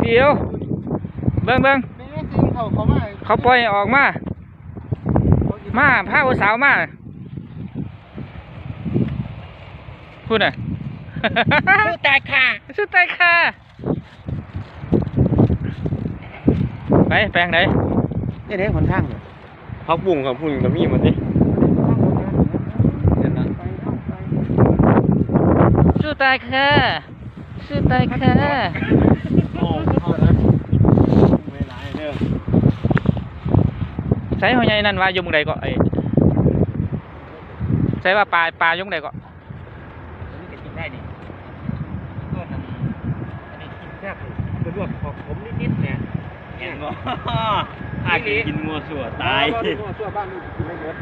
เดี๋ยวเบิ่งเบิ้งเขาปล่อยออกมา มาพาผู้สาวมาพูดน่ะสู้ตายค่ะสุดใจค่ะ ไปแปลงไหนนี่เด้หนทางเนี่ยพักบุ้งกับพุ่งกับมีหมดดิเห็นนะสู้ตายค่ะ สู้ตายค่ะโอ้เข้านะไม่ร้ายเด้อใส่หัวใหญ่นั่นว่าอยู่หมึงใดก็ไอ้ใส่ว่าปลาปลาอยุ่งใดก็นี่จะกินได้ดิก็ทำอันนี้กินแซ่บเป็นลวกของผมนิดๆเนี่ยเห็นบ่ถ้ากินงัวสัวตายบ้านนี่ชั่วบ้านนี่กินไม่เยอะ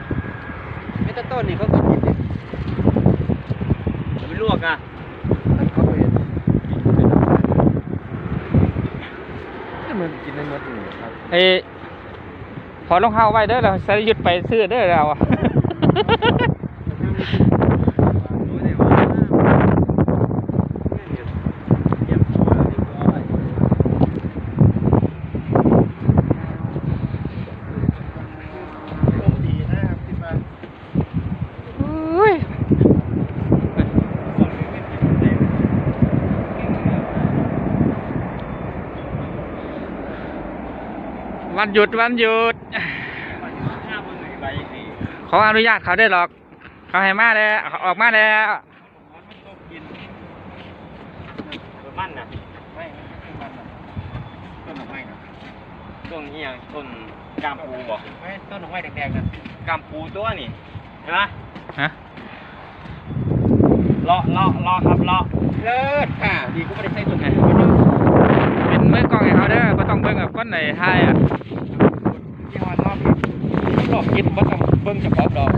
ไม่ต้นต้นนี่เขาก็กินเนี่ยจะไปลวกอะ อันเขาก็เห็นนี่ มันกินได้หมดเลยครับไอ้ขอรองเท้าไว้เด้อเราใส่หยุดไปซื้อเด้อเราอะ รู้ได้ว่าเยี่ยมชัวร์ดีกว่า ดีนะครับที่มา อุ้ย วันหยุดวันหยุดขออนุญาตเขาได้หรอก เขาให้มาแล้วเขาออกมาแล้วมันนะไม่ไม่ใช่มันนะต้นดอกไม้นะต้นเอียงต้นกามปูบอกไม่ต้นดอกไม้แดงๆนะกามปูตัวนี่เห็นไหมฮะเลาะเลาะเลาะครับเลาะเลิศค่ะดีกูไม่ได้ใส่ต้นไหนเป็นมือกล้องให้เขาเด้อก็ต้องเบิ่งกับก้นไหนทายอะยี่ห้อ รอบรอบกินว่าต้องเบิ่งเฉพาะดอก